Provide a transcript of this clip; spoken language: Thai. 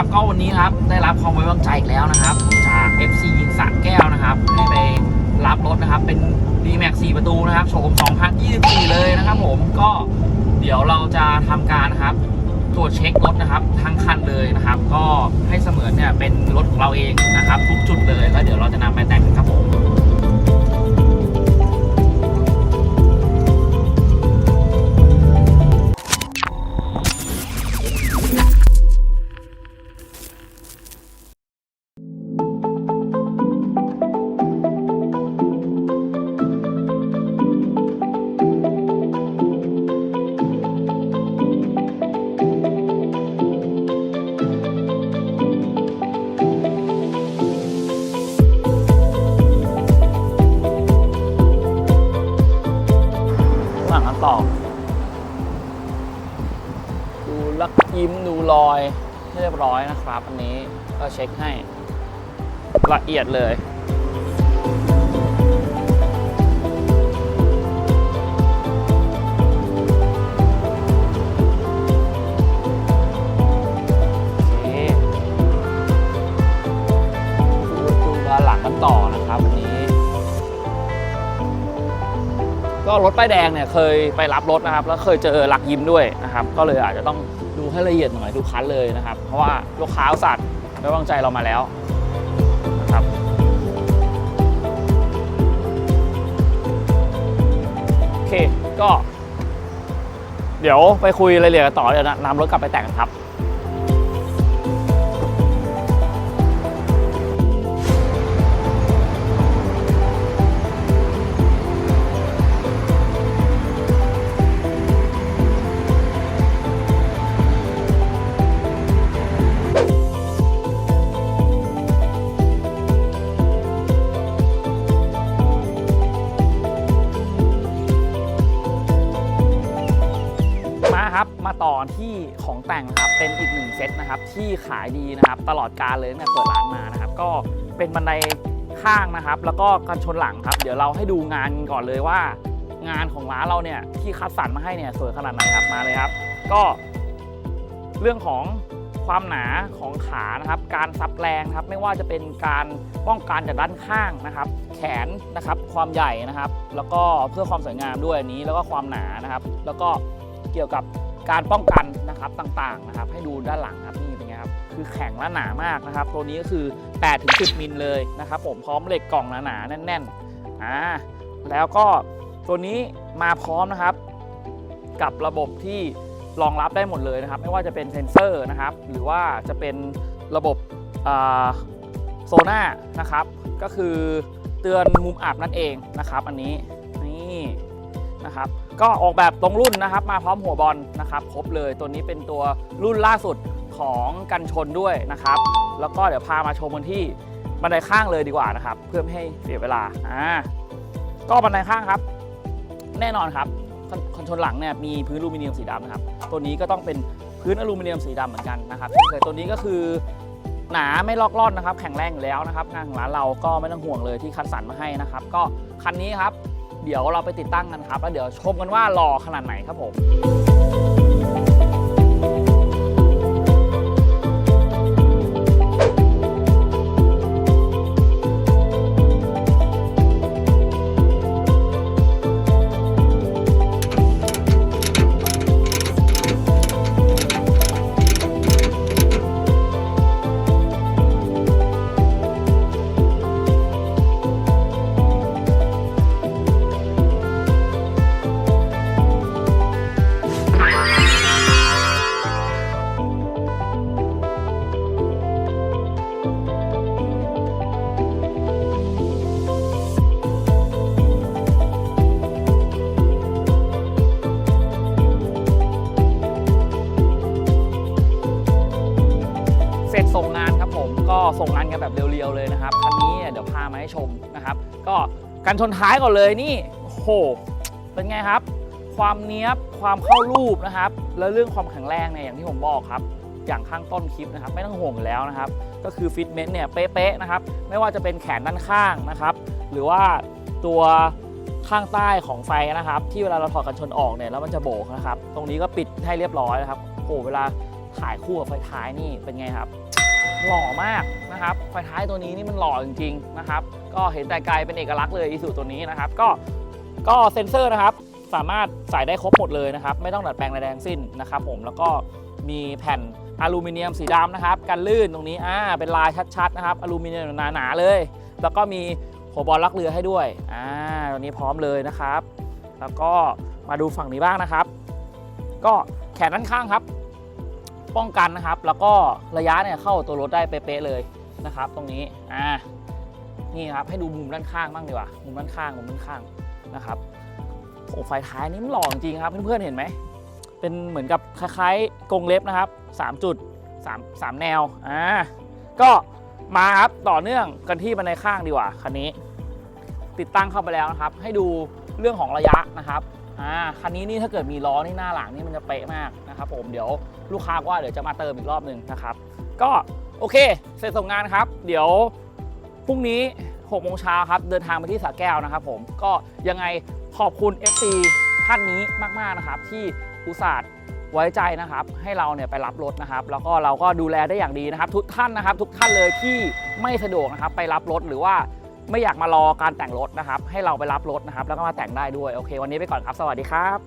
ครับก็วันนี้ครับได้รับความไว้วางใจอีกแล้วนะครับ จาก FC ยิงสระแก้วนะครับให้ไปรับรถนะครับ เป็น d m a x 4ประตูนะครับโฉม2024 เลยนะครับผมก็เดี๋ยวเราจะทำการนะครับตรวจเช็ครถนะครับทั้งคันเลยนะครับ ก็ให้เสมือนเนี่ยเป็นรถของเราเองนะครับ ทุกจุดเลยแล้วเดี๋ยวเราจะนำไปแต่งครับผม ต่อ ดูลักยิ้มดูรอยให้เรียบร้อยนะครับอันนี้ก็เช็คให้ละเอียดเลยดูดูมาหลังกันต่อนะครับ ก็รถป้ายแดงเนี่ยเคยไปรับรถนะครับแล้วเคยเจอหลักยิ้มด้วยนะครับ ก็เลยอาจจะต้องดูให้ละเอียดหน่อยทุกคันเลยนะครับ เพราะว่าลูกค้าสัตว์ไว้วางใจเรามาแล้วนะครับโอเคก็ เดี๋ยวไปคุยรายละเอียดกันต่อเดี๋ยวนำรถกลับไปแต่งครับ มาครับ มาต่อที่ของแต่งครับเป็นอีกหนึ่งเซตนะครับที่ขายดีนะครับตลอดการเลยตั้งแต่เปิดร้านมานะครับ ก็เป็นบันไดข้างนะครับ แล้วก็กันชนหลังครับ เดี๋ยวเราให้ดูงานก่อนเลยว่า งานของร้านเราเนี่ยที่คัดสรรมาให้เนี่ยสวยขนาดไหนครับมาเลยครับ ก็เรื่องของความหนาของขานะครับ การซับแรงครับ ไม่ว่าจะเป็นการป้องกันจากด้านข้างนะครับ แขนนะครับ ความใหญ่นะครับ แล้วก็เพื่อความสวยงามด้วยอันนี้ แล้วก็ความหนานะครับ แล้วก็เกี่ยวกับ การป้องกันนะครับต่างๆนะครับ ให้ดูด้านหลังครับนี่เป็นไงครับคือแข็งและหนามากนะครับ ตัวนี้ก็คือ8ถึง10มิลเลยนะครับผมพร้อมเหล็กกล่องหนาๆแน่นๆอ่าแล้วก็ตัวนี้มาพร้อมนะครับ กับระบบที่รองรับได้หมดเลยนะครับ ไม่ว่าจะเป็นเซนเซอร์นะครับ หรือว่าจะเป็นระบบโซน่านะครับ ก็คือเตือนมุมอับนั่นเองนะครับ อันนี้ นะครับก็ออกแบบตรงรุ่นนะครับมาพร้อมหัวบอลนะครับครบเลยตัวนี้เป็นตัวรุ่นล่าสุดของกันชนด้วยนะครับ แล้วก็เดี๋ยวพามาชมกันที่บันไดข้างเลยดีกว่านะครับ เพื่อไม่ให้เสียเวลาอ่าก็บันไดข้างครับ แน่นอนครับคอนคอนหลังเนี่ยมีพื้นอลูมิเนียมสีดำนะครับ ตัวนี้ก็ต้องเป็นพื้นอลูมิเนียมสีดำเหมือนกันนะครับแต่ตัวนี้ก็คือหนาไม่ลอกล่อนนะครับ แข็งแรงอยู่แล้วนะครับ งานของร้านเราก็ไม่ต้องห่วงเลยที่คัดสรรมาให้นะครับ ก็คันนี้ครับ เดี๋ยวเราไปติดตั้งกันครับ แล้วเดี๋ยวชมกันว่าหล่อขนาดไหนครับผม ส่งงานกันแบบเรียวๆเลยนะครับคันนี้เดี๋ยวพามาให้ชมนะครับ ก็กันชนท้ายก่อนเลยนี่โอ้โหเป็นไงครับ ความเนี้ยบความเข้ารูปนะครับ แล้วเรื่องความแข็งแรงเนี่ยอย่างที่ผมบอกครับ อย่างข้างต้นคลิปนะครับ ไม่ต้องห่วงแล้วนะครับ ก็คือฟิตเมนต์เนี่ยเป๊ะๆนะครับ ไม่ว่าจะเป็นแขนด้านข้างนะครับ หรือว่าตัวข้างใต้ของไฟนะครับ ที่เวลาเราถอดกันชนออกเนี่ยแล้วมันจะโบกนะครับ ตรงนี้ก็ปิดให้เรียบร้อยนะครับโอ้โหเวลาขายคู่กับไฟท้ายนี่เป็นไงครับ หล่อมากนะครับไฟท้ายตัวนี้นี่มันหล่อจริงๆนะครับ ก็เห็นแต่ไกลเป็นเอกลักษณ์เลยอีสูตัวนี้นะครับ ก็ก็เซ็นเซอร์นะครับ สามารถใส่ได้ครบหมดเลยนะครับ ไม่ต้องดัดแปลงอะไรทั้งสิ้นนะครับ ผมแล้วก็มีแผ่นอลูมิเนียมสีดำนะครับกันลื่นตรงนี้อ่าเป็นลายชัดๆนะครับอลูมิเนียมหนาๆเลย แล้วก็มีหัวบอลลักเรือให้ด้วยอ่าตัวนี้พร้อมเลยนะครับ แล้วก็มาดูฝั่งนี้บ้างนะครับ ก็แขนด้านข้างครับ ป้องกันนะครับ แล้วก็ระยะเนี่ยเข้าตัวรถได้เป๊ะๆเลยนะครับ ตรงนี้อ่านี่ครับให้ดูมุมด้านข้างบ้างดีกว่ามุมด้านข้างมุมด้านข้างนะครับโอ้ไฟท้ายนี่มันหล่อจริงครับ เพื่อนๆเห็นไหมเป็นเหมือนกับคล้ายๆกรงเล็บนะครับ 3 จุด 3 3 แนวอ่าก็มาครับต่อเนื่องกันที่บันไดข้างดีกว่าคันนี้ ติดตั้งเข้าไปแล้วนะครับ ให้ดูเรื่องของระยะนะครับ อ่าคันนี้นี่ถ้าเกิดมีล้อนี่หน้าหลังนี่มันจะเป๊ะมากนะครับผมเดี๋ยวลูกค้าว่าเดี๋ยวจะมาเติมอีกรอบหนึ่งนะครับ ก็โอเค เสร็จส่งงานครับ เดี๋ยวพรุ่งนี้6โมงเช้าครับ เดินทางไปที่สระแก้วนะครับผมก็ยังไงขอบคุณ FC ท่านนี้มาก ๆ นะครับ ที่อุตส่าห์ไว้ใจนะครับ ให้เราเนี่ยไปรับรถนะครับ แล้วก็เราก็ดูแลได้อย่างดีนะครับ ทุกท่านนะครับ ทุกท่านเลยที่ไม่สะดวกนะครับ ไปรับรถหรือว่า ไม่อยากมารอการแต่งรถนะครับ ให้เราไปรับรถนะครับ แล้วก็มาแต่งได้ด้วย โอเค วันนี้ไปก่อนครับ สวัสดีครับ